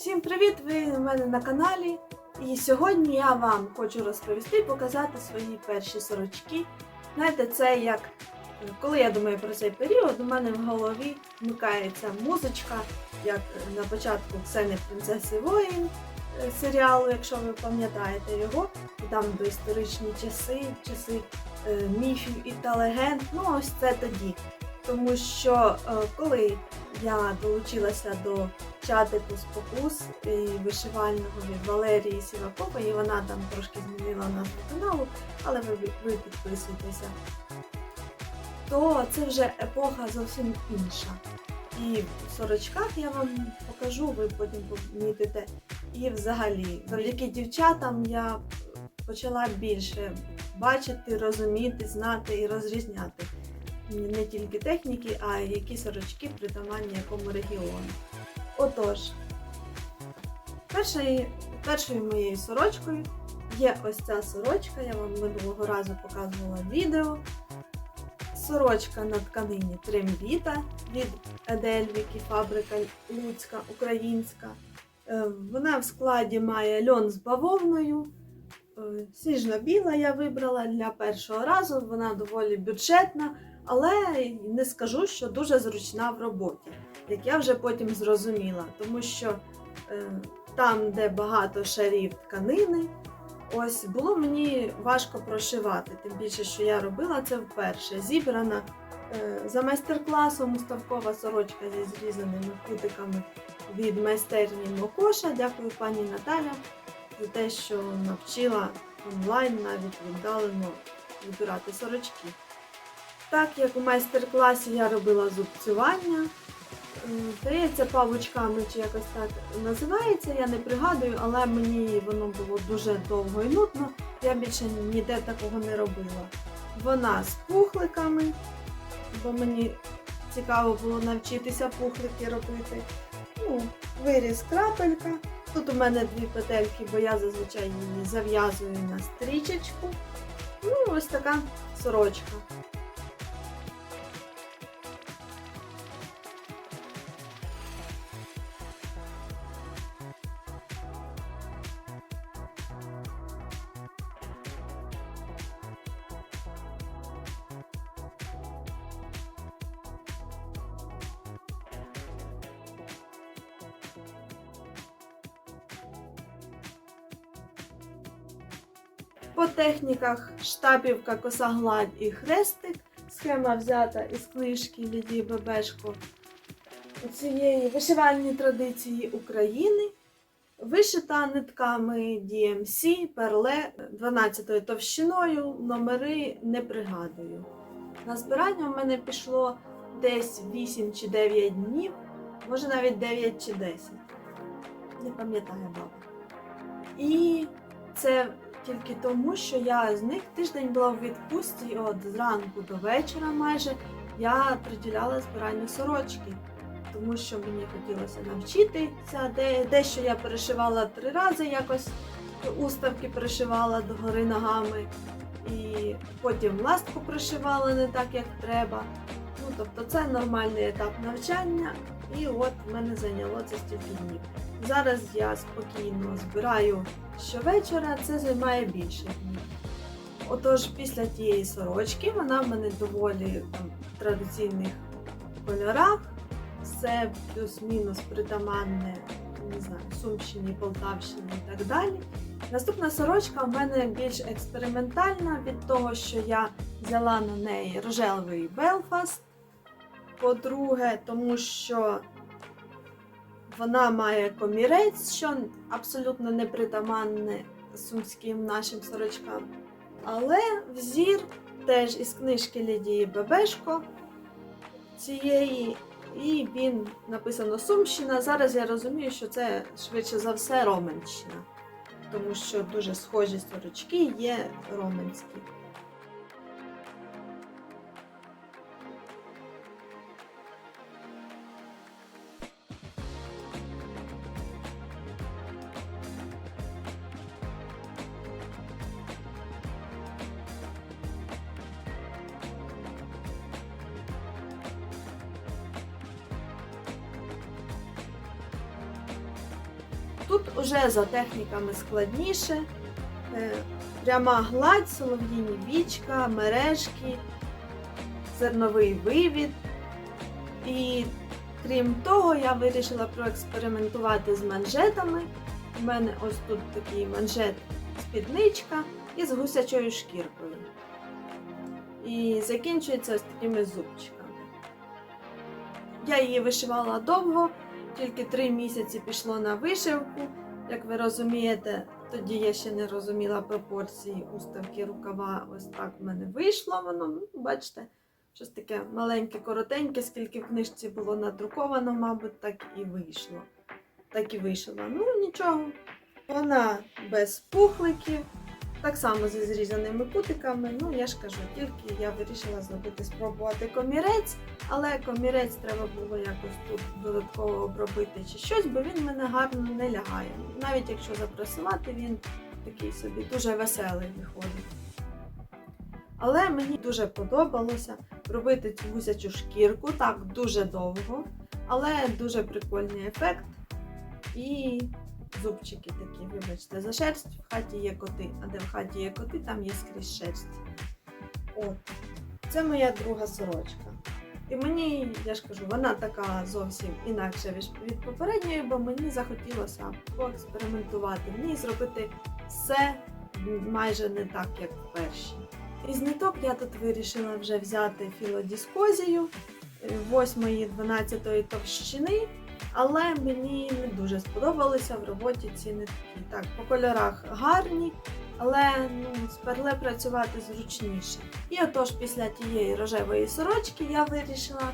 Всім привіт! Ви у мене на каналі. І сьогодні я вам хочу розповісти і показати свої перші сорочки. Знаєте, це як е, коли я думаю про цей період, у мене в голові вмикається музичка, як на початку Ксени Принцеси Воїн е, серіалу, якщо ви пам'ятаєте його, там доісторичні часи, часи е, міфів і та легенд. Ну, ось це тоді. Тому що коли я долучилася до чатику спокус і вишивального від Валерії Сівакової, вона там трошки змінила назву каналу, але ви, ви підписуйтеся, то це вже епоха зовсім інша. І в сорочках я вам покажу, ви потім помітите. І взагалі, завдяки дівчатам я почала більше бачити, розуміти, знати і розрізняти не тільки техніки, а й які сорочки притаманні якому регіону. Отож, першою, першою моєю сорочкою є ось ця сорочка, я вам минулого разу показувала відео. Сорочка на тканині Трембіта від Едельвіки, фабрика Луцька, українська. Е, Вона в складі має льон з бавовною. Е, Сніжно-біла я вибрала для першого разу, вона доволі бюджетна, але не скажу, що дуже зручна в роботі, як я вже потім зрозуміла, тому що е, там, де багато шарів тканини, ось було мені важко прошивати, тим більше, що я робила це вперше. Зібрана е, за майстер-класом уставкова сорочка зі зрізаними кутиками від майстерні Мокоша. Дякую пані Наталя за те, що навчила онлайн навіть віддалено вибирати сорочки. Так як у майстер-класі я робила зубцювання, здається, павучками чи якось так називається, я не пригадую, але мені воно було дуже довго і нудно, я більше ніде такого не робила. Вона з пухликами, бо мені цікаво було навчитися пухлики робити. Ну, виріз крапелька. Тут у мене дві петельки, бо я зазвичай її зав'язую на стрічечку. Ну, ось така сорочка. По техніках штапівка, косагладь і хрестик. Схема взята із книжки Лідії Бебешко цієї вишивальні традиції України. Вишита нитками DMC, перле 12 товщиною, номери не пригадую. На збирання в мене пішло десь 8 чи 9 днів, може навіть 9 чи 10. Не пам'ятаю баба. І це тільки тому, що я з них тиждень була в відпустці, і от зранку до вечора майже я приділяла збиранню сорочки, тому що мені хотілося навчитися. Де, дещо я перешивала три рази, якось уставки перешивала догори ногами, і потім ластку пришивала не так, як треба. Ну, тобто це нормальний етап навчання, і от в мене зайняло це стільки днів. Зараз я спокійно збираю щовечора, це займає більше днів. Отож, після тієї сорочки вона в мене доволі там, в традиційних кольорах. Все плюс-мінус притаманне, не знаю, Сумщині, Полтавщині і так далі. Наступна сорочка в мене більш експериментальна від того, що я взяла на неї рожевий Белфаст. По-друге, тому що вона має комірець, що абсолютно непритаманне сумським нашим сорочкам. Але взір теж із книжки Лідії Бебешко цієї, і він написано Сумщина. Зараз я розумію, що це швидше за все Роменщина, тому що дуже схожі сорочки є роменські. Тут уже за техніками складніше. Е, Пряма гладь, солов'їні вічка, мережки, зерновий вивід. І крім того, я вирішила проекспериментувати з манжетами. У мене ось тут такий манжет спідничка із гусячою шкіркою. І закінчується ось такими зубчиками. Я її вишивала довго, тільки три місяці пішло на вишивку. Як ви розумієте, тоді я ще не розуміла пропорції уставки рукава. Ось так в мене вийшло воно. Ну, бачите, щось таке маленьке, коротеньке, скільки в книжці було надруковано, мабуть, так і вийшло. Так і вишила. Ну, нічого. Вона без пухликів, так само зі зрізаними кутиками. Ну, я ж кажу, тільки я вирішила зробити спробувати комірець, але комірець треба було якось тут додатково обробити чи щось, бо він мене гарно не лягає. Навіть якщо запресувати, він такий собі дуже веселий виходить. Але мені дуже подобалося робити цю гусячу шкірку так дуже довго, але дуже прикольний ефект. І зубчики такі, вибачте, за шерсть в хаті є коти, а де в хаті є коти, там є скрізь шерсть. От. Це моя друга сорочка. І мені, я ж кажу, вона така зовсім інакша від- попередньої, бо мені захотілося поекспериментувати в ній, зробити все майже не так, як в першій. Із ниток я тут вирішила вже взяти філодіскозію 8-12 товщини, але мені не дуже сподобалися в роботі ці нитки. Так, по кольорах гарні, але ну, з перле працювати зручніше. І отож, після тієї рожевої сорочки я вирішила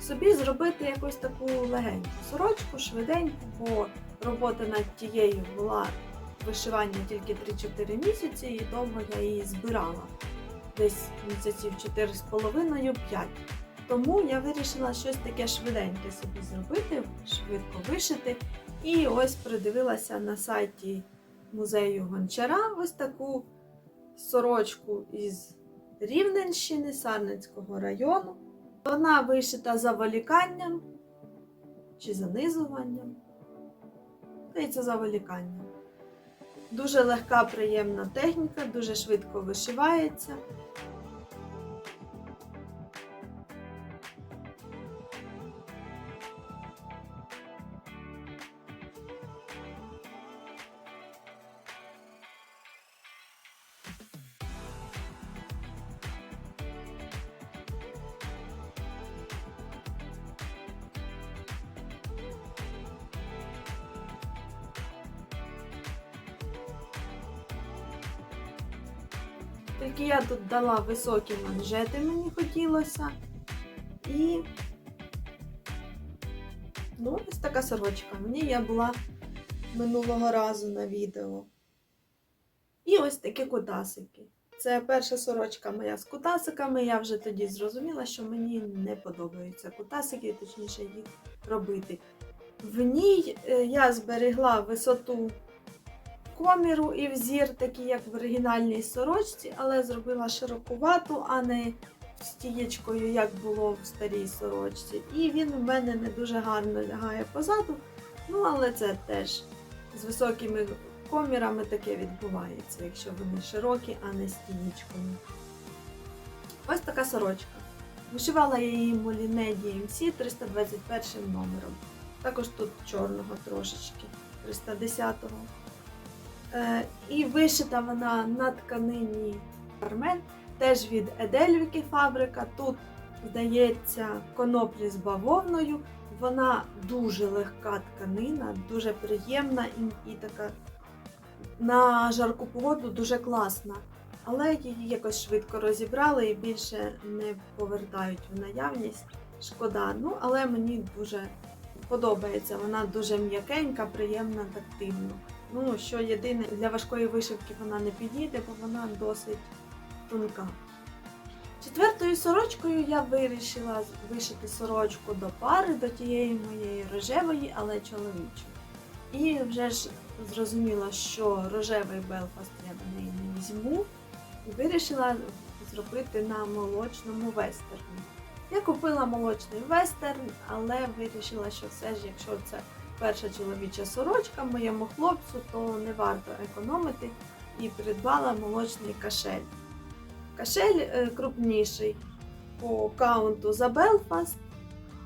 собі зробити якусь таку легеньку сорочку, швиденьку, бо робота над тією була вишивання тільки 3-4 місяці, і довго я її збирала. Десь місяців 4,5-5. Тому я вирішила щось таке швиденьке собі зробити, швидко вишити. І ось придивилася на сайті музею Гончара ось таку сорочку із Рівненщини, Сарненського району. Вона вишита заволіканням чи занизуванням. Здається, заволіканням. Дуже легка, приємна техніка, дуже швидко вишивається. Тільки я тут дала високі манжети, мені хотілося. І ну, ось така сорочка. Мені я була минулого разу на відео. І ось такі кутасики. Це перша сорочка моя з кутасиками. Я вже тоді зрозуміла, що мені не подобаються кутасики, точніше їх робити. В ній е, я зберегла висоту коміру і взір, такий, як в оригінальній сорочці, але зробила широкувату, а не стієчкою, як було в старій сорочці. І він у мене не дуже гарно лягає позаду. Ну, але це теж з високими комірами таке відбувається, якщо вони широкі, а не стієчкою. Ось така сорочка. Вишивала я її Моліне DMC 321 номером. Також тут чорного трошечки, 310-го. Е, і вишита вона на тканині Кармен, теж від Едельвіки фабрика. Тут, здається, коноплі з бавовною. Вона дуже легка тканина, дуже приємна і, і така на жарку погоду дуже класна. Але її якось швидко розібрали і більше не повертають в наявність. Шкода. Ну, але мені дуже подобається. Вона дуже м'якенька, приємна, тактильна. Ну, що єдине, для важкої вишивки вона не підійде, бо вона досить тонка. Четвертою сорочкою я вирішила вишити сорочку до пари, до тієї моєї рожевої, але чоловічої. І вже ж зрозуміла, що рожевий Белфаст я до неї не візьму, і вирішила зробити на молочному вестерні. Я купила молочний вестерн, але вирішила, що все ж, якщо це перша чоловіча сорочка моєму хлопцю, то не варто економити і придбала молочний кашель. Кашель е, крупніший по каунту за Белфаст.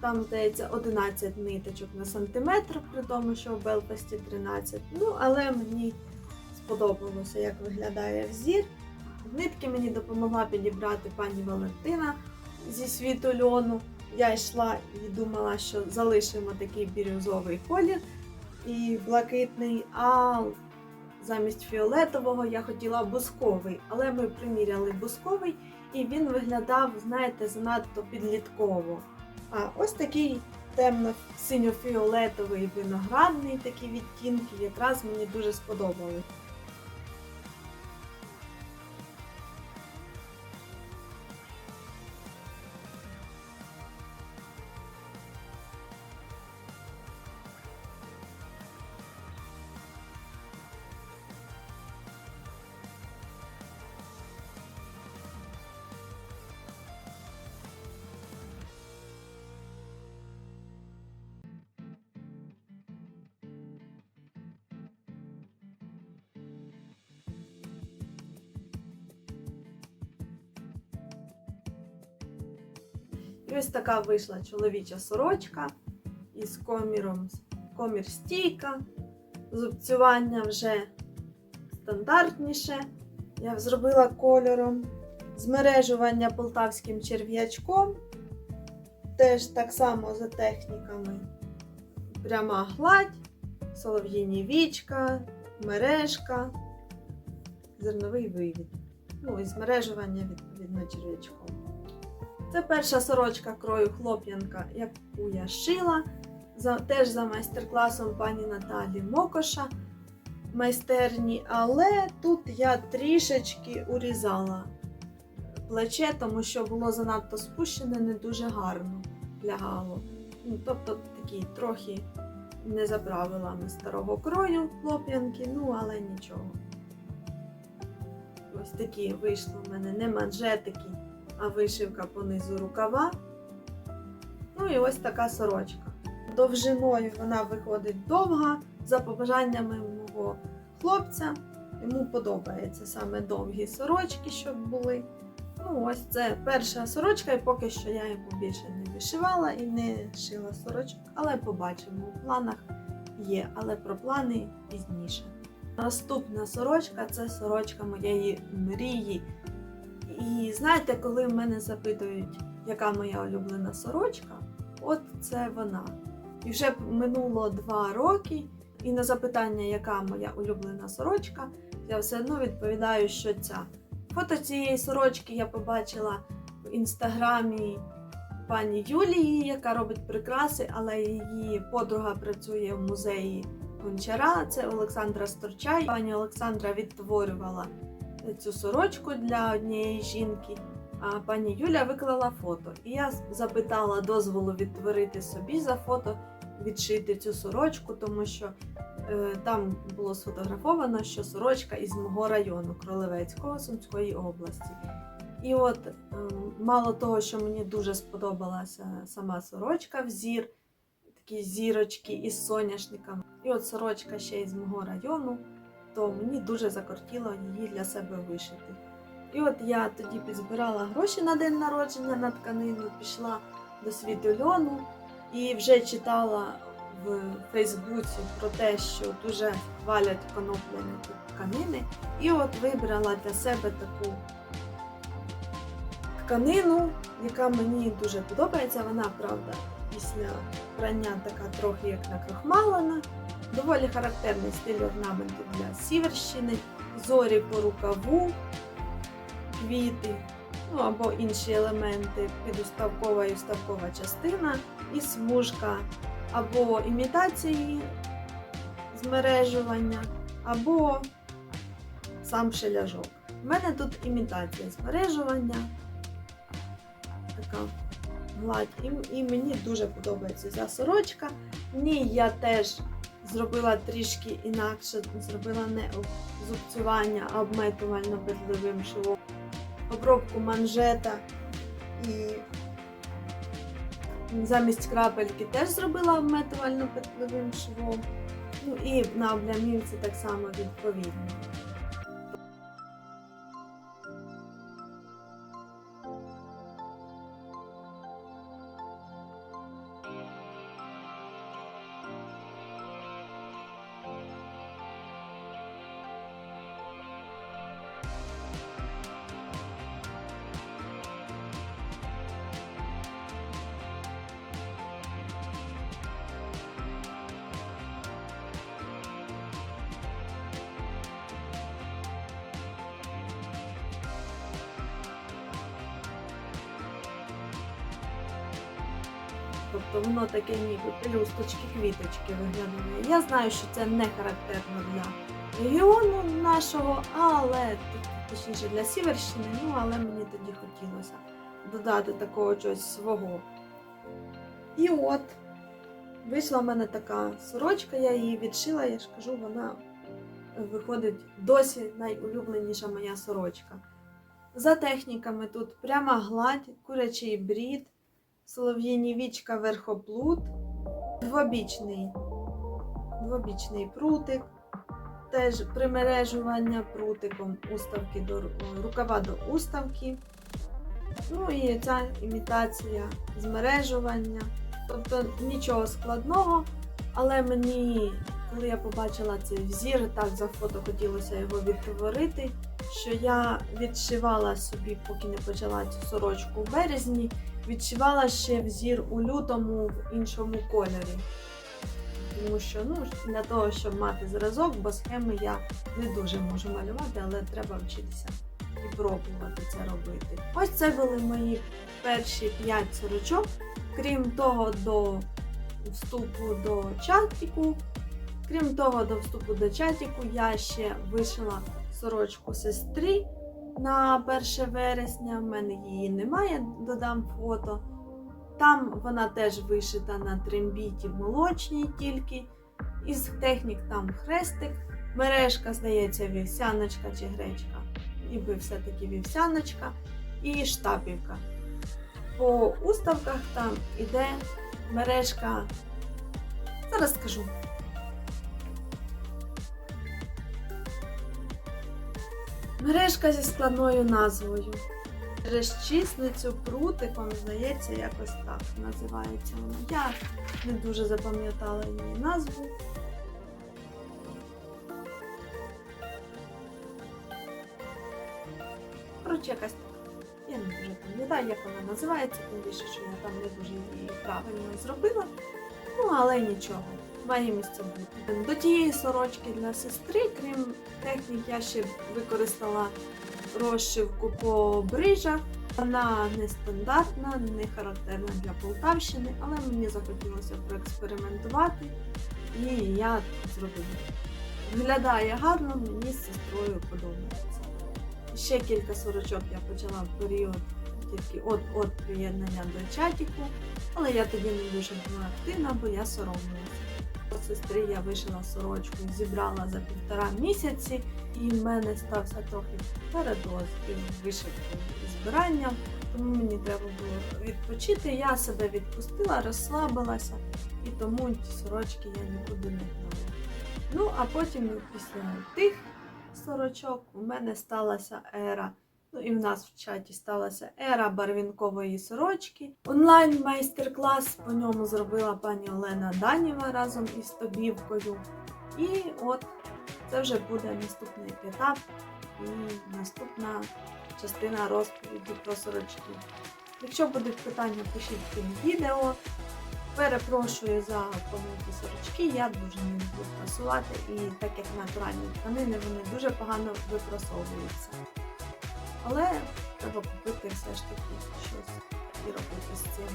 Там здається 11 ниточок на сантиметр, при тому, що в Белфасті 13. Ну, але мені сподобалося, як виглядає взір. Нитки мені допомогла підібрати пані Валентина зі світу льону. Я йшла і думала, що залишимо такий бірюзовий колір і блакитний, а замість фіолетового я хотіла бусковий, але ми приміряли бусковий, і він виглядав, знаєте, занадто підлітково. А ось такий темно-синьо-фіолетовий виноградний такі відтінки якраз мені дуже сподобали. Ось така вийшла чоловіча сорочка із коміром, комір стійка, зубцювання вже стандартніше. Я зробила кольором змережування полтавським черв'ячком. Теж так само за техніками. Пряма гладь, солов'їні вічка, мережка, зерновий вивід. Ну і змережування відповідно черв'ячком. Це перша сорочка крою хлоп'янка, яку я шила. За, теж за майстер-класом пані Наталі Мокоша майстерні, але тут я трішечки урізала плече, тому що було занадто спущене, не дуже гарно лягало. Ну, тобто такий трохи не за правилами старого крою хлоп'янки, ну але нічого. Ось такі вийшли в мене не манжетики, а вишивка по низу рукава. Ну і ось така сорочка. Довжиною вона виходить довга, за побажаннями мого хлопця. Йому подобається саме довгі сорочки, щоб були. Ну, ось це перша сорочка, і поки що я йому більше не вишивала і не шила сорочок, але побачимо. У планах є, але про плани пізніше. Наступна сорочка це сорочка моєї мрії. І знаєте, коли мене запитують, яка моя улюблена сорочка, от це вона. І вже минуло два роки, і на запитання, яка моя улюблена сорочка, я все одно відповідаю, що ця. Фото цієї сорочки я побачила в інстаграмі пані Юлії, яка робить прикраси, але її подруга працює в музеї Гончара. Це Олександра Сторчай. Пані Олександра відтворювала цю сорочку для однієї жінки. А пані Юля виклала фото. І я запитала дозволу відтворити собі за фото, відшити цю сорочку, тому що е, там було сфотографовано, що сорочка із мого району Кролевецького Сумської області. І от е, мало того, що мені дуже сподобалася сама сорочка в зір, такі зірочки із соняшниками. І от сорочка ще із мого району, то мені дуже закортіло її для себе вишити. І от я тоді підзбирала гроші на день народження на тканину, пішла до світу льону і вже читала в Фейсбуці про те, що дуже хвалять конопляні тканини. І от вибрала для себе таку тканину, яка мені дуже подобається. Вона, правда, після прання така трохи як накрохмалена. Доволі характерний стиль орнаменту для Сіверщини, зорі по рукаву, квіти, ну або інші елементи, підуставкова і уставкова частина, і смужка, або імітації змережування, або сам шеляжок. У мене тут імітація змережування, така гладь, і, мені дуже подобається ця сорочка. В ній я теж зробила трішки інакше, зробила не зубцювання, а обметувально бедливим швом. Обробку манжета і Замість крапельки теж зробила обметувально петлевим швом. Ну і на облямівці так само відповідно. Тобто воно таке ніби пелюсточки, квіточки виглядає. Я знаю, що це не характерно для регіону нашого, але точніше для Сіверщини, ну але мені тоді хотілося додати такого чогось свого. І от вийшла в мене така сорочка, я її відшила, я ж кажу, вона виходить досі найулюбленіша моя сорочка. За техніками тут пряма гладь, курячий брід, солов'їні вічка верхоплут, двобічний, двобічний прутик, теж примережування прутиком уставки до рукава до уставки. Ну і ця імітація змережування. Тобто нічого складного, але мені, коли я побачила цей взір, так за фото хотілося його відтворити, що я відшивала собі, поки не почала цю сорочку в березні, відшивала ще взір у лютому в іншому кольорі. Тому що ну, для того, щоб мати зразок, бо схеми я не дуже можу малювати, але треба вчитися і пробувати це робити. Ось це були мої перші 5 сорочок. Крім того, до вступу до чатіку. Крім того, до вступу до чатіку я ще вишила сорочку сестри на 1 вересня. В мене її немає, додам фото. Там вона теж вишита на трембіті молочній тільки. Із технік там хрестик, мережка, здається, вівсяночка чи гречка. Ніби все-таки вівсяночка і штапівка. По уставках там іде мережка. Зараз скажу. Мережка зі складною назвою. Розчисницю прутиком, здається, якось так називається вона. Я не дуже запам'ятала її назву. Коротше, якась така. Я не дуже пам'ятаю, як вона називається, тим більше, що я там не дуже її правильно зробила. Ну, але нічого, має місце бути. До тієї сорочки для сестри, крім технік, я ще використала розшивку по брижах. Вона нестандартна, не характерна для Полтавщини, але мені захотілося проекспериментувати, і я зробила. Виглядає гарно, мені з сестрою подобається. Ще кілька сорочок я почала в період тільки от-от приєднання до чатіку, але я тоді не дуже була активна, бо я соромилася. Сестри я вишила сорочку, зібрала за півтора місяці, і в мене стався трохи передоз і збиранням, тому мені треба було відпочити. Я себе відпустила, розслабилася, і тому ті сорочки я нікуди не гнала. Ну, а потім після тих сорочок у мене сталася ера. Ну і в нас в чаті сталася ера барвінкової сорочки. Онлайн майстер-клас по ньому зробила пані Олена Данєва разом із Тобівкою. І от це вже буде наступний етап і наступна частина розповіді про сорочки. Якщо будуть питання, пишіть під відео. Перепрошую за помилки сорочки, я дуже не люблю прасувати, і так як натуральні тканини, вони дуже погано випросовуються. Але треба купити все ж таки щось і робити з цим.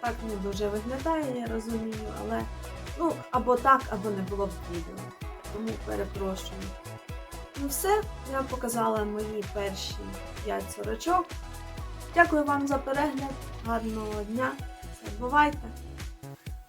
Так не дуже виглядає, я розумію, але ну або так, або не було б відео. Тому перепрошую. Ну все, я показала мої перші 5 сорочок. Дякую вам за перегляд, гарного дня. Все, бувайте!